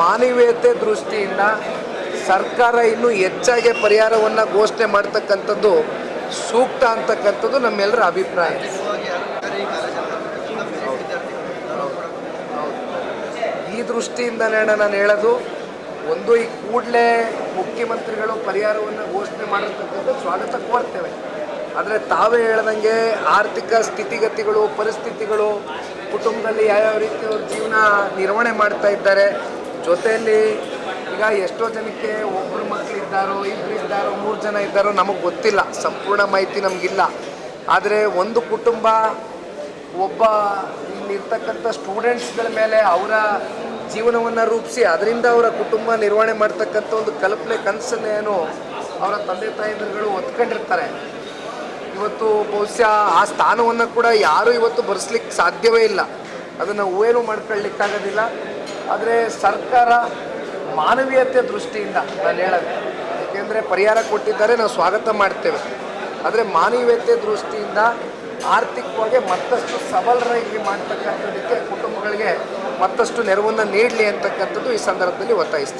ಮಾನವೀಯತೆ ದೃಷ್ಟಿಯಿಂದ ಸರ್ಕಾರ ಇನ್ನೂ ಹೆಚ್ಚಾಗಿ ಪರಿಹಾರವನ್ನು ಘೋಷಣೆ ಮಾಡ್ತಕ್ಕಂಥದ್ದು ಸೂಕ್ತ ಅಂತಕ್ಕಂಥದ್ದು ನಮ್ಮೆಲ್ಲರ ಅಭಿಪ್ರಾಯ. ಈ ದೃಷ್ಟಿಯಿಂದಲೇ ನಾನು ಹೇಳೋದು, ಒಂದು ಈ ಕೂಡಲೇ ಮುಖ್ಯಮಂತ್ರಿಗಳು ಪರಿಹಾರವನ್ನು ಘೋಷಣೆ ಮಾಡಿರ್ತಕ್ಕಂಥ ಸ್ವಾಗತ ಕೋರ್ತೇವೆ. ಆದರೆ ತಾವೇ ಹೇಳ್ದಂಗೆ ಆರ್ಥಿಕ ಸ್ಥಿತಿಗತಿಗಳು, ಪರಿಸ್ಥಿತಿಗಳು, ಕುಟುಂಬದಲ್ಲಿ ಯಾವ್ಯಾವ ರೀತಿ ಅವ್ರ ಜೀವನ ನಿರ್ವಹಣೆ ಮಾಡ್ತಾ ಇದ್ದಾರೆ ಜೊತೆಯಲ್ಲಿ ಈಗ ಎಷ್ಟೋ ಜನಕ್ಕೆ ಒಬ್ಬರು ಮಕ್ಕಳಿದ್ದಾರೋ ಇಬ್ಬರು ಇದ್ದಾರೋ, ಮೂರು ಜನ ಇದ್ದಾರೋ ನಮಗೆ ಗೊತ್ತಿಲ್ಲ. ಸಂಪೂರ್ಣ ಮಾಹಿತಿ ನಮಗಿಲ್ಲ. ಆದರೆ ಒಂದು ಕುಟುಂಬ ಒಬ್ಬ ಇಲ್ಲಿರ್ತಕ್ಕಂಥ ಸ್ಟೂಡೆಂಟ್ಸ್ಗಳ ಮೇಲೆ ಅವರ ಜೀವನವನ್ನು ರೂಪಿಸಿ, ಅದರಿಂದ ಅವರ ಕುಟುಂಬ ನಿರ್ವಹಣೆ ಮಾಡ್ತಕ್ಕಂಥ ಒಂದು ಕಲ್ಪನೆ ಕನಸನ್ನೇನು ಅವರ ತಂದೆ ತಾಯಿಗಳು ಒತ್ಕೊಂಡಿರ್ತಾರೆ. ಇವತ್ತು ಬಹುಶಃ ಆ ಸ್ಥಾನವನ್ನು ಕೂಡ ಯಾರೂ ಇವತ್ತು ಬರೆಸ್ಲಿಕ್ಕೆ ಸಾಧ್ಯವೇ ಇಲ್ಲ. ಅದನ್ನು ಊಹೇನು ಮಾಡ್ಕೊಳ್ಳಿಕ್ಕಾಗೋದಿಲ್ಲ. ಆದರೆ ಸರ್ಕಾರ ಮಾನವೀಯತೆ ದೃಷ್ಟಿಯಿಂದ ನಾನು ಹೇಳೋದು, ಏಕೆಂದರೆ ಪರಿಹಾರ ಕೊಟ್ಟಿದ್ದಾರೆ, ನಾವು ಸ್ವಾಗತ ಮಾಡ್ತೇವೆ. ಆದರೆ ಮಾನವೀಯತೆ ದೃಷ್ಟಿಯಿಂದ ಆರ್ಥಿಕವಾಗಿ ಮತ್ತಷ್ಟು ಸಬಲರಾಗಿ ಮಾಡ್ತಕ್ಕಂಥದ್ದಕ್ಕೆ ಕುಟುಂಬಗಳಿಗೆ ಮತ್ತಷ್ಟು ನೆರವನ್ನು ನೀಡಲಿ ಅಂತಕ್ಕಂಥದ್ದು ಈ ಸಂದರ್ಭದಲ್ಲಿ ಒತ್ತಾಯಿಸ್ತೀವಿ